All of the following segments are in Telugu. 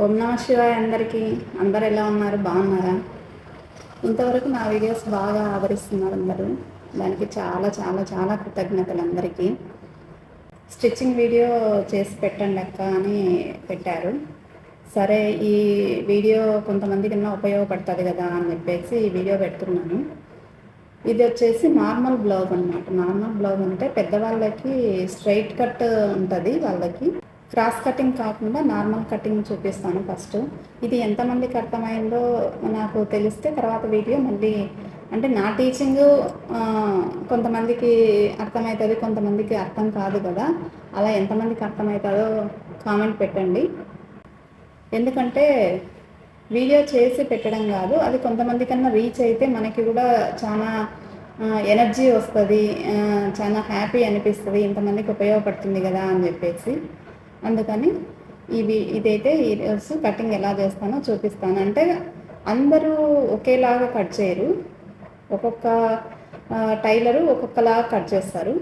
ఓం నమ శివాయ అందరికీ. అందరు ఎలా ఉన్నారు? బాగున్నారా? ఇంతవరకు నా వీడియోస్ బాగా ఆదరిస్తున్నారు అందరూ. దానికి చాలా చాలా చాలా కృతజ్ఞతలు అందరికీ. స్టిచ్చింగ్ వీడియో చేసి పెట్టండి అక్క అని పెట్టారు. సరే ఈ వీడియో కొంతమందికి ఉపయోగపడుతుంది కదా అని చెప్పేసి ఈ వీడియో పెడుతున్నాను. ఇది వచ్చేసి నార్మల్ బ్లౌజ్ అనమాట నార్మల్ బ్లౌజ్ అంటే పెద్దవాళ్ళకి స్ట్రైట్ కట్ ఉంటుంది వాళ్ళకి. క్రాస్ కటింగ్ కాకుండా నార్మల్ కటింగ్ చూపిస్తాను ఫస్ట్. ఇది ఎంతమందికి అర్థమైందో నాకు తెలిస్తే తర్వాత వీడియో మళ్ళీ అంటే నా టీచింగ్ కొంతమందికి అర్థమవుతుంది కొంతమందికి అర్థం కాదు కదా. అలా ఎంతమందికి అర్థమవుతుందో కామెంట్ పెట్టండి. ఎందుకంటే వీడియో చేసి పెట్టడం కాదు అది కొంతమంది కన్నా రీచ్ అయితే మనకి కూడా చాలా ఎనర్జీ వస్తుంది చాలా హ్యాపీ అనిపిస్తుంది ఇంతమందికి ఉపయోగపడుతుంది కదా అని చెప్పేసి. అందుకని ఇవి ఇదైతే ఈరోజు కటింగ్ ఎలా చేస్తానో చూపిస్తాను. అంటే అందరూ ఒకేలాగా కట్ చేయరు. ఒక్కొక్క టైలరు ఒక్కొక్కలాగా కట్ చేస్తారు.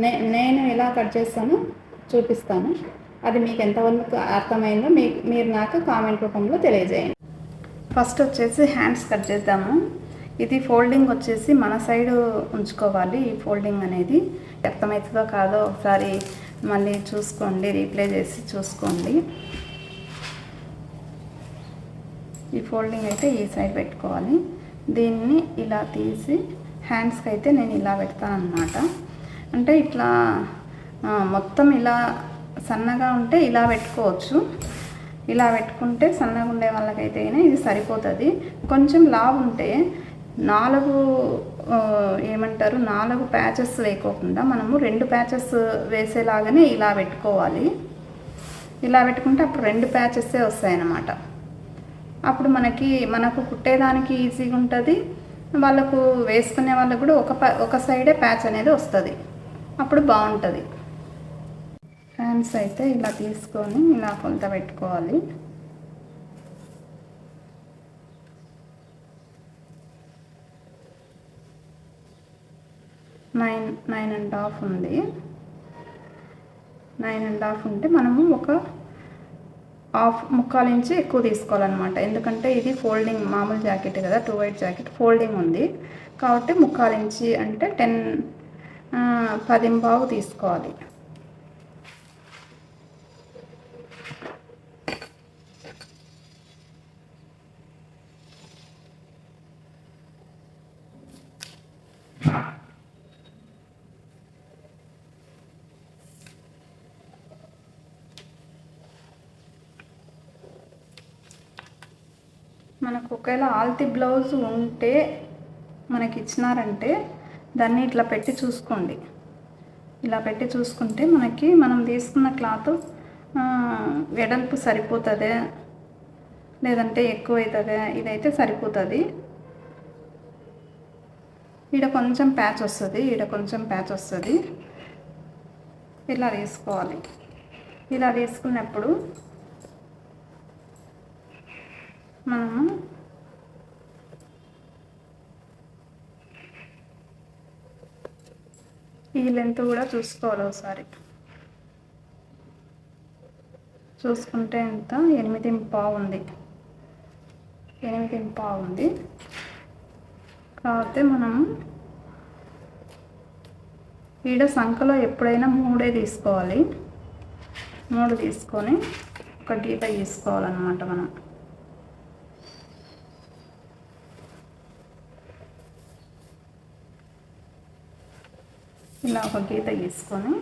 నే నేను ఎలా కట్ చేస్తానో చూపిస్తాను. అది మీకు ఎంతవరకు అర్థమైందో మీ మీరు నాకు కామెంట్ రూపంలో తెలియజేయండి. ఫస్ట్ వచ్చేసి హ్యాండ్స్ కట్ చేద్దాము. ఇది ఫోల్డింగ్ వచ్చేసి మన సైడ్ ఉంచుకోవాలి ఈ ఫోల్డింగ్ అనేది. అర్థమవుతుందో కాదో ఒకసారి మళ్ళీ చూసుకోండి రీప్లే చేసి చూసుకోండి. ఈ ఫోల్డింగ్ అయితే ఈ సైడ్ పెట్టుకోవాలి. దీన్ని ఇలా తీసి హ్యాండ్స్కి అయితే నేను ఇలా పెడతాను అనమాట అంటే ఇట్లా మొత్తం ఇలా సన్నగా ఉంటే ఇలా పెట్టుకోవచ్చు. ఇలా పెట్టుకుంటే సన్నగా ఉండే వాళ్ళకైతే ఇది సరిపోతుంది. కొంచెం లావు ఉంటే నాలుగు ఏమంటారు నాలుగు ప్యాచెస్ వేయకోకుండా మనము రెండు ప్యాచెస్ వేసేలాగానే ఇలా పెట్టుకోవాలి. ఇలా పెట్టుకుంటే అప్పుడు రెండు ప్యాచెస్సే వస్తాయన్నమాట. అప్పుడు మనకి మనకు కుట్టేదానికి ఈజీగా ఉంటుంది. వాళ్ళకు వేసుకునే వాళ్ళకు కూడా ఒక ఒక సైడే ప్యాచ్ అనేది వస్తుంది. అప్పుడు బాగుంటుంది. ఫ్యాన్స్ అయితే ఇలా తీసుకొని ఇలా కొంత పెట్టుకోవాలి. నైన్ నైన్ అండ్ హాఫ్ ఉంది. నైన్ అండ్ హాఫ్ ఉంటే మనము ఒక హాఫ్ ముక్కాలు ఇంచి ఎక్కువ తీసుకోవాలన్నమాట. ఎందుకంటే ఇది ఫోల్డింగ్ మామూలు జాకెట్ కదా టూ వైట్ జాకెట్ ఫోల్డింగ్ ఉంది. కాబట్టి ముక్కాలు ఇంచి అంటే టెన్ పదింబావు తీసుకోవాలి. మనకు ఒకవేళ ఆల్తి బ్లౌజ్ ఉంటే మనకి ఇచ్చినారంటే దాన్ని ఇట్లా పెట్టి చూసుకోండి. ఇలా పెట్టి చూసుకుంటే మనకి మనం తీసుకున్న క్లాత్ వెడల్పు సరిపోతుంది లేదంటే ఎక్కువ అవుతుంది ఇదైతే సరిపోతుంది. ఈడ కొంచెం ప్యాచ్ వస్తుంది ఈడ కొంచెం ప్యాచ్ వస్తుంది. ఇలా తీసుకోవాలి. ఇలా తీసుకున్నప్పుడు మనము ఈ లెంత్ కూడా చూసుకోవాలి ఒకసారి. చూసుకుంటే ఎంత? ఎనిమిది బాగుంది ఉంది ఎనిమిది బాగుంది ఉంది కాకపోతే మనం ఈడ సంఖలో ఎప్పుడైనా మూడే తీసుకోవాలి. మూడు తీసుకొని ఒక గీత తీసుకోవాలన్నమాట మనం. ఇలా ఒక గీత గీసుకొని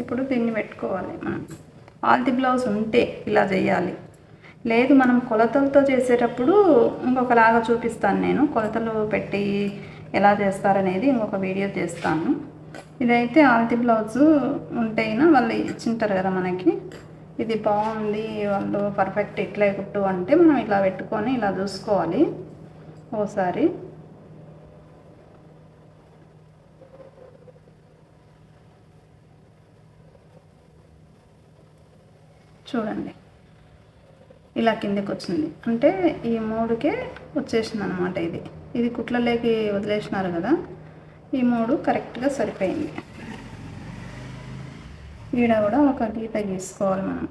ఇప్పుడు దీన్ని పెట్టుకోవాలి మనం. ఆల్ది బ్లౌజ్ ఉంటే ఇలా చేయాలి. లేదు మనం కొలతలతో చేసేటప్పుడు ఇంకొకలాగా చూపిస్తాను నేను. కొలతలు పెట్టి ఎలా చేస్తారనేది ఇంకొక వీడియో చేస్తాను. ఇదైతే ఆల్తి బ్లౌజు ఉంటేనా వాళ్ళు ఇచ్చింటారు కదా మనకి. ఇది బాగుంది వాళ్ళు పర్ఫెక్ట్ ఇట్లా కుట్టు అంటే మనం ఇలా పెట్టుకొని ఇలా చూసుకోవాలి ఓసారి. చూడండి. ఇలా కిందకి వచ్చింది. అంటే ఈ మూడుకే వచ్చేసింది అనమాట ఇది. ఇది కుట్లలోకి వదిలేసినారు కదా ఈ మూడు కరెక్ట్గా సరిపోయింది. ఈడ కూడా ఒక గీత గీసుకోవాలి మనం.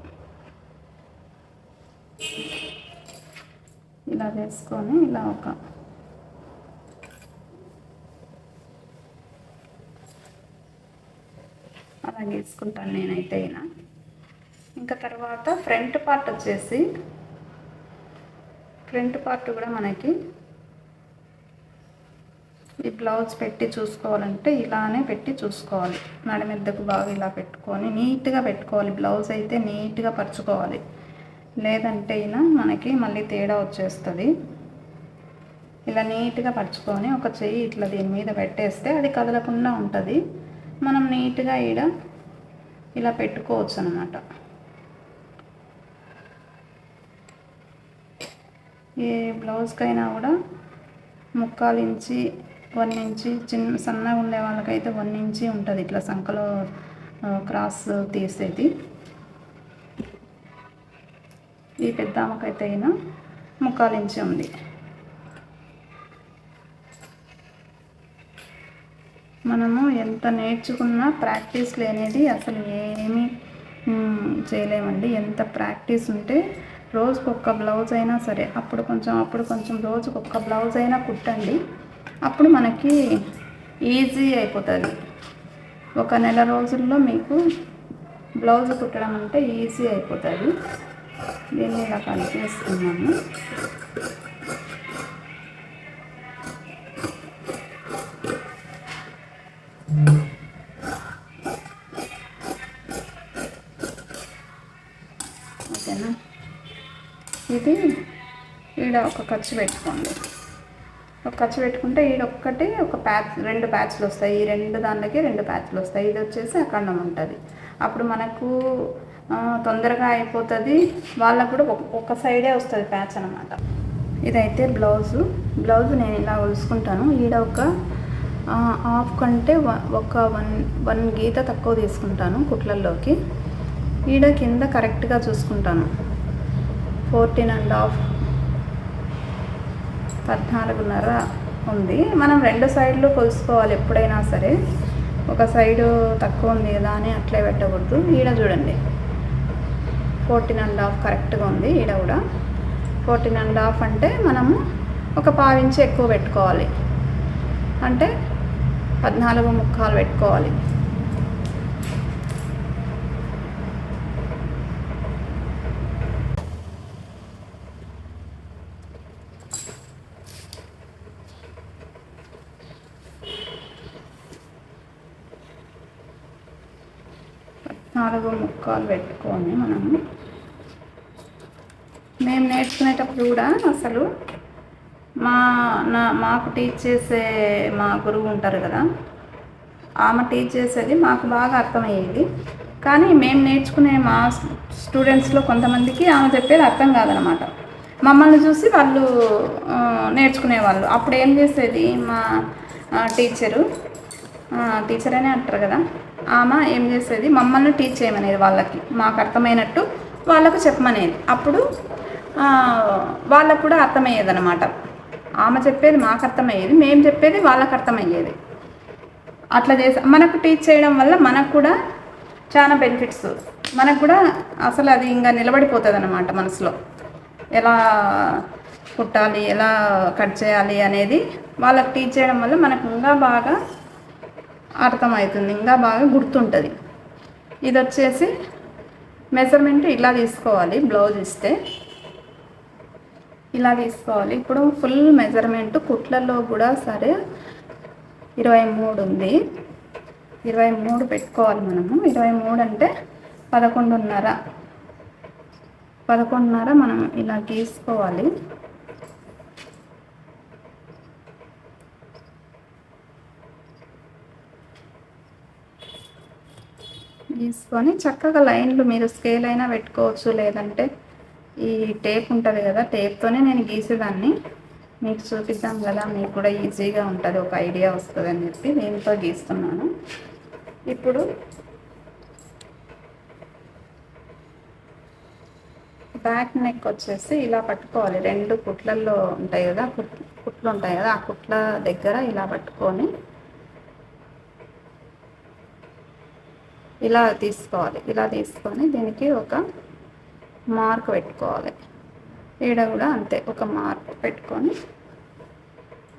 ఇలా వేసుకొని ఇలా ఒక అలా గీసుకుంటాను నేనైతే ఇలా. ఇంకా తర్వాత ఫ్రంట్ పార్ట్ వచ్చేసి ఫ్రంట్ పార్ట్ కూడా మనకి ఈ బ్లౌజ్ పెట్టి చూసుకోవాలంటే ఇలానే పెట్టి చూసుకోవాలి. నడమెద్దకు బాగా ఇలా పెట్టుకొని నీట్గా పెట్టుకోవాలి. బ్లౌజ్ అయితే నీట్గా పరుచుకోవాలి. లేదంటే అయినా మనకి మళ్ళీ తేడా వచ్చేస్తుంది. ఇలా నీట్గా పరుచుకొని ఒక చెయ్యి ఇట్లా దీని మీద పెట్టేస్తే అది కదలకుండా ఉంటుంది. మనం నీట్గా ఈడ ఇలా పెట్టుకోవచ్చు అనమాట ఏ బ్లౌజ్కైనా కూడా ముక్కాలు ఇంచి వన్ ఇంచి చిన్న సన్నగా ఉండే వాళ్ళకైతే వన్ ఇంచి ఉంటుంది. ఇట్లా సంఖలో క్రాస్ తీసేది ఈ పెద్ద ఆమెకైతే అయినా ముక్కాలు ఇంచి ఉంది. మనము ఎంత నేర్చుకున్నా ప్రాక్టీస్ లేనిది అసలు ఏమీ చేయలేమండి. ఎంత ప్రాక్టీస్ ఉంటే రోజుకొక్క బ్లౌజ్ అయినా సరే అప్పుడు కొంచెం అప్పుడు కొంచెం రోజుకు ఒక్క బ్లౌజ్ అయినా కుట్టండి. అప్పుడు మనకి ఈజీ అయిపోతుంది. ఒక నెల రోజుల్లో మీకు బ్లౌజ్ కుట్టడం అంటే ఈజీ అయిపోతుంది. దీన్ని ఇలా కలిపేసుకున్నాము ఓకేనా? ఇది ఈడ ఒక ఖర్చు పెట్టుకోండి. ఖర్చు పెట్టుకుంటే ఈడొక్కటి ఒక ప్యాచ్ రెండు ప్యాచ్లు వస్తాయి. ఈ రెండు దాంట్లోకి రెండు ప్యాచ్లు వస్తాయి. ఇది వచ్చేసి అఖండం ఉంటుంది. అప్పుడు మనకు తొందరగా అయిపోతుంది. వాళ్ళకు కూడా ఒక సైడే వస్తుంది ప్యాచ్ అనమాట ఇదైతే బ్లౌజు. బ్లౌజ్ నేను ఇలా ఉలుసుకుంటాను ఈడ ఒక హాఫ్ కంటే ఒక వన్ వన్ గీత తక్కువ తీసుకుంటాను కుట్లల్లోకి. ఈడ కింద కరెక్ట్గా చూసుకుంటాను. ఫోర్టీన్ అండ్ హాఫ్ పద్నాలుగున్నర ఉంది. మనం రెండు సైడ్లు కొలుసుకోవాలి ఎప్పుడైనా సరే. ఒక సైడు తక్కువ ఉంది కదా అని అట్లే పెట్టకూడదు. ఈడ చూడండి. ఫోర్టీన్ అండ్ హాఫ్ కరెక్ట్గా ఉంది ఈడ కూడా. ఫోర్టీన్ అండ్ హాఫ్ అంటే మనము ఒక పావించి ఎక్కువ పెట్టుకోవాలి. అంటే పద్నాలుగు ముక్కాలు పెట్టుకోవాలి. నాలుగు ముక్కలు పెట్టుకొని మనము మేము నేర్చుకునేటప్పుడు కూడా అసలు మా నా మాకు టీచ్ చేసే మా గురువు ఉంటారు కదా ఆమె టీచ్ చేసేది మాకు బాగా అర్థమయ్యేది. కానీ మేము నేర్చుకునే మా స్టూడెంట్స్లో కొంతమందికి ఆమె చెప్పేది అర్థం కాదనమాట. మమ్మల్ని చూసి వాళ్ళు నేర్చుకునేవాళ్ళు. అప్పుడు ఏం చేసేది మా టీచరు టీచర్ అనే అంటారు కదా ఆమె ఏం చేసేది? మమ్మల్ని టీచ్ చేయమనేది వాళ్ళకి. మాకు అర్థమైనట్టు వాళ్ళకు చెప్పమనేది. అప్పుడు వాళ్ళకు కూడా అర్థమయ్యేది అనమాట ఆమె చెప్పేది మాకు అర్థమయ్యేది మేము చెప్పేది వాళ్ళకు అర్థమయ్యేది. అట్లా చేసా మనకు టీచ్ చేయడం వల్ల మనకు కూడా చాలా బెనిఫిట్స్ మనకు కూడా అసలు అది ఇంకా నిలబడిపోతుంది అనమాట మనసులో. ఎలా కుట్టాలి ఎలా కట్ చేయాలి అనేది వాళ్ళకి టీచ్ చేయడం వల్ల మనకు ఇంకా బాగా అర్థమవుతుంది. ఇంకా బాగా గుర్తుంటుంది. ఇది వచ్చేసి మెజర్మెంట్ ఇలా తీసుకోవాలి బ్లౌజ్ ఇస్తే. ఇలా తీసుకోవాలి. ఇప్పుడు ఫుల్ మెజర్మెంట్ కుట్లలో కూడా సరే ఇరవై మూడు ఉంది. ఇరవై మూడు పెట్టుకోవాలి మనము. ఇరవై మూడు అంటే పదకొండున్నర. పదకొండున్నర మనం ఇలా తీసుకోవాలి గీసుకొని చక్కగా లైన్లు మీరు స్కేల్ అయినా పెట్టుకోవచ్చు. లేదంటే ఈ టేప్ ఉంటుంది కదా టేప్తోనే నేను గీసేదాన్ని. మీకు చూపిద్దాం కదా మీకు కూడా ఈజీగా ఉంటుంది. ఒక ఐడియా వస్తుంది అని చెప్పి దీంతో గీస్తున్నాను. ఇప్పుడు బ్యాక్ నెక్ వచ్చేసి ఇలా పట్టుకోవాలి. రెండు కుట్లల్లో ఉంటాయి కదా కుట్ కుట్లు ఉంటాయి కదా ఆ కుట్ల దగ్గర ఇలా పట్టుకొని ఇలా తీసుకోవాలి. ఇలా తీసుకొని దీనికి ఒక మార్క్ పెట్టుకోవాలి. ఈడ కూడా అంతే ఒక మార్క్ పెట్టుకొని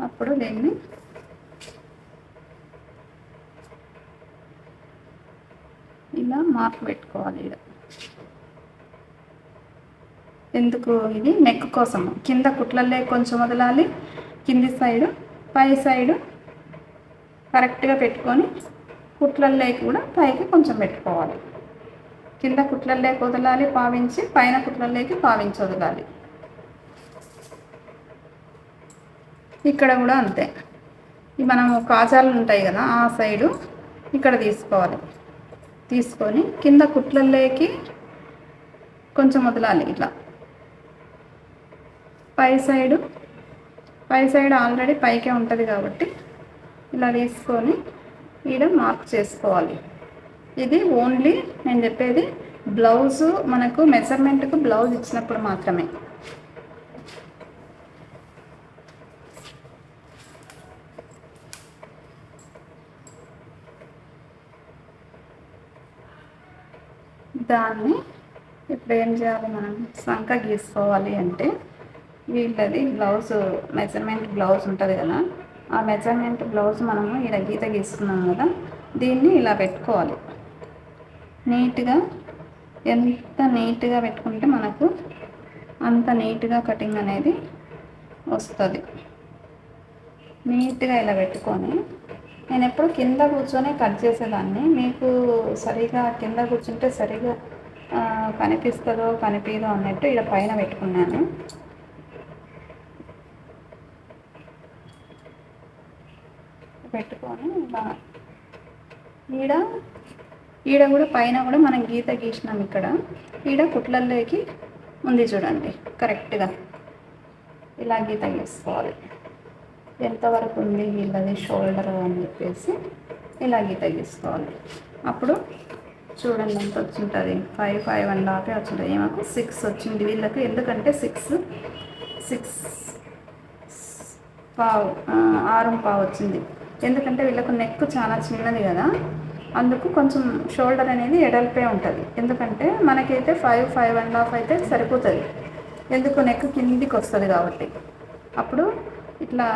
అప్పుడు దీన్ని ఇలా మార్క్ పెట్టుకోవాలి ఈడ. ఎందుకు ఇది? నెక్ కోసము కింద కుట్లలే కొంచెం వదలాలి. కింది సైడు పై సైడు కరెక్ట్గా పెట్టుకొని కుట్లల్లోకి కూడా పైకి కొంచెం పెట్టుకోవాలి. కింద కుట్లల్లోకి వదలాలి పావించి పైన కుట్లల్లోకి పావించి వదలాలి. ఇక్కడ కూడా అంతే. మనము కాజాలు ఉంటాయి కదా ఆ సైడు ఇక్కడ తీసుకోవాలి. తీసుకొని కింద కుట్లల్లోకి కొంచెం వదలాలి ఇట్లా. పై సైడు పై సైడ్ ఆల్రెడీ పైకే ఉంటుంది కాబట్టి ఇలా తీసుకొని ఈడ మార్క్ చేసుకోవాలి. ఇది ఓన్లీ నేను చెప్పేది బ్లౌజు మనకు మెజర్మెంట్కు బ్లౌజ్ ఇచ్చినప్పుడు మాత్రమే. దాన్ని ఇప్పుడు ఏం చేయాలి మనం? సంక గీసుకోవాలి అంటే వీళ్ళది బ్లౌజ్ మెజర్మెంట్ బ్లౌజ్ ఉంటుంది కదా ఆ మెజర్మెంట్ బ్లౌజ్ మనము ఇలా గీత గీస్తున్నాం కదా దీన్ని ఇలా పెట్టుకోవాలి. నీట్గా ఎంత నీట్గా పెట్టుకుంటే మనకు అంత నీట్గా కటింగ్ అనేది వస్తుంది. నీట్గా ఇలా పెట్టుకొని నేను ఎప్పుడు కింద కూర్చొని కట్ చేసేదాన్ని. మీకు సరిగా కింద కూర్చుంటే సరిగా కనిపిస్తుందో కనిపించదో అన్నట్టు ఇలా పైన పెట్టుకున్నాను. ఈడ ఈడ కూడా పైన కూడా మనం గీత గీసినాం ఇక్కడ. ఈడ కుట్లల్లోకి ఉంది చూడండి కరెక్ట్గా. ఇలా గీత గీసుకోవాలి. ఎంతవరకు ఉంది వీళ్ళది షోల్డర్ అని చెప్పేసి ఇలా గీత గీసుకోవాలి. అప్పుడు చూడండి ఎంత వచ్చింటుంది? ఫైవ్ ఫైవ్ అండ్ హాఫే వచ్చింటుంది. మాకు సిక్స్ వచ్చింది. వీళ్ళకి ఎందుకంటే సిక్స్ సిక్స్ పావు ఆరు పావు వచ్చింది. ఎందుకంటే వీళ్ళకు నెక్ చాలా చిన్నది కదా. అందుకు కొంచెం షోల్డర్ అనేది ఎడల్పే ఉంటుంది. ఎందుకంటే మనకైతే ఫైవ్ ఫైవ్ అండ్ హాఫ్ అయితే సరిపోతుంది. ఎందుకు నెక్ కిందికి వస్తుంది కాబట్టి. అప్పుడు ఇట్లా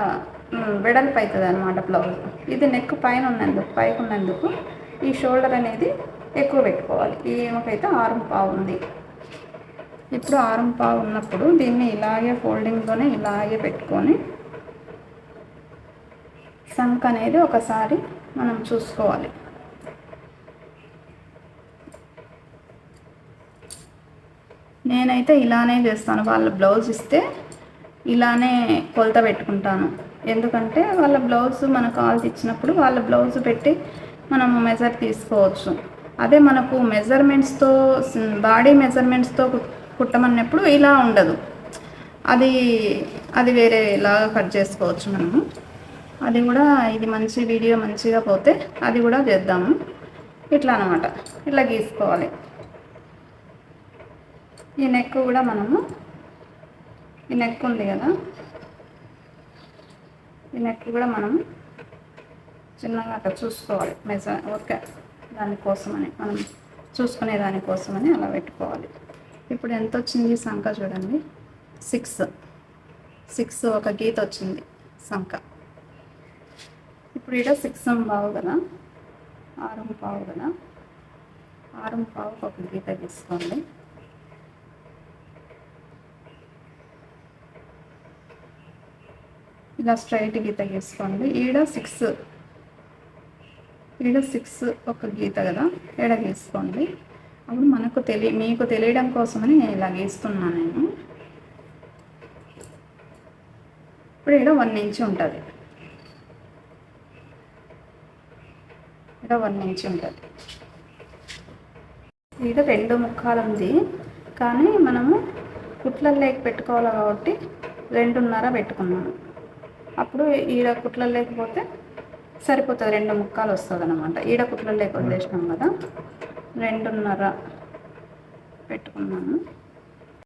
వెడల్పు అవుతుంది అనమాట బ్లౌజ్ ఇది నెక్ పైన ఉన్నందుకు పైకి ఉన్నందుకు ఈ షోల్డర్ అనేది ఎక్కువ పెట్టుకోవాలి. ఈ ఏమకైతే ఆరం పావు ఉంది. ఇప్పుడు ఆరం పావు ఉన్నప్పుడు దీన్ని ఇలాగే ఫోల్డింగ్తోనే ఇలాగే పెట్టుకొని సంక్ అనేది ఒకసారి మనం చూసుకోవాలి. నేనైతే ఇలానే చేస్తాను. వాళ్ళ బ్లౌజ్ ఇస్తే ఇలానే కొలత పెట్టుకుంటాను. ఎందుకంటే వాళ్ళ బ్లౌజ్ మన కాల్స్ ఇచ్చినప్పుడు వాళ్ళ బ్లౌజ్ పెట్టి మనం మెజర్ తీసుకోవచ్చు. అదే మనకు మెజర్మెంట్స్తో బాడీ మెజర్మెంట్స్తో కుట్టమన్నప్పుడు ఇలా ఉండదు. అది అది వేరేలాగా కట్ చేసుకోవచ్చు మనము. అది కూడా ఇది మంచి వీడియో మంచిగా పోతే అది కూడా చేద్దాము. ఇట్లా అనమాట ఇట్లా గీసుకోవాలి. ఈ నెక్ కూడా మనము ఈ నెక్ ఉంది కదా. ఈ నెక్ కూడా మనం చిన్నగా అక్కడ చూసుకోవాలి. మెజ ఓకే. దానికోసమని మనం చూసుకునే దానికోసమని అలా పెట్టుకోవాలి. ఇప్పుడు ఎంత వచ్చింది సంఖ చూడండి. సిక్స్. సిక్స్ ఒక గీత వచ్చింది సంఖ. ఇప్పుడు ఈడ సిక్స్ పావు కదా? ఆరు పావు కదా? ఆరు పావు ఒక గీత తీసుకోండి. ఇలా స్ట్రైట్ గీత గీసుకోండి. ఈడ సిక్స్ ఈడ సిక్స్ ఒక గీత కదా? ఈడ గీసుకోండి. అప్పుడు మనకు తెలియ మీకు తెలియడం కోసమని నేను ఇలా గీస్తున్నాను నేను. ఇప్పుడు ఈడ వన్ ఇంచ్ ఉంటుంది. ఇక్కడ వన్ ఇంచ్ ఉంటుంది. ఈడ రెండు ముక్కాలు ఉంది. కానీ మనము కుట్లల్లోకి పెట్టుకోవాలి కాబట్టి రెండున్నర పెట్టుకున్నాను అప్పుడు ఈడ కుట్లలో లేకపోతే సరిపోతుంది. రెండు ముక్కలు వస్తుంది అనమాట ఈడ కుట్లలో లేక వదిలేసినాం కదా. రెండున్నర పెట్టుకున్నాను.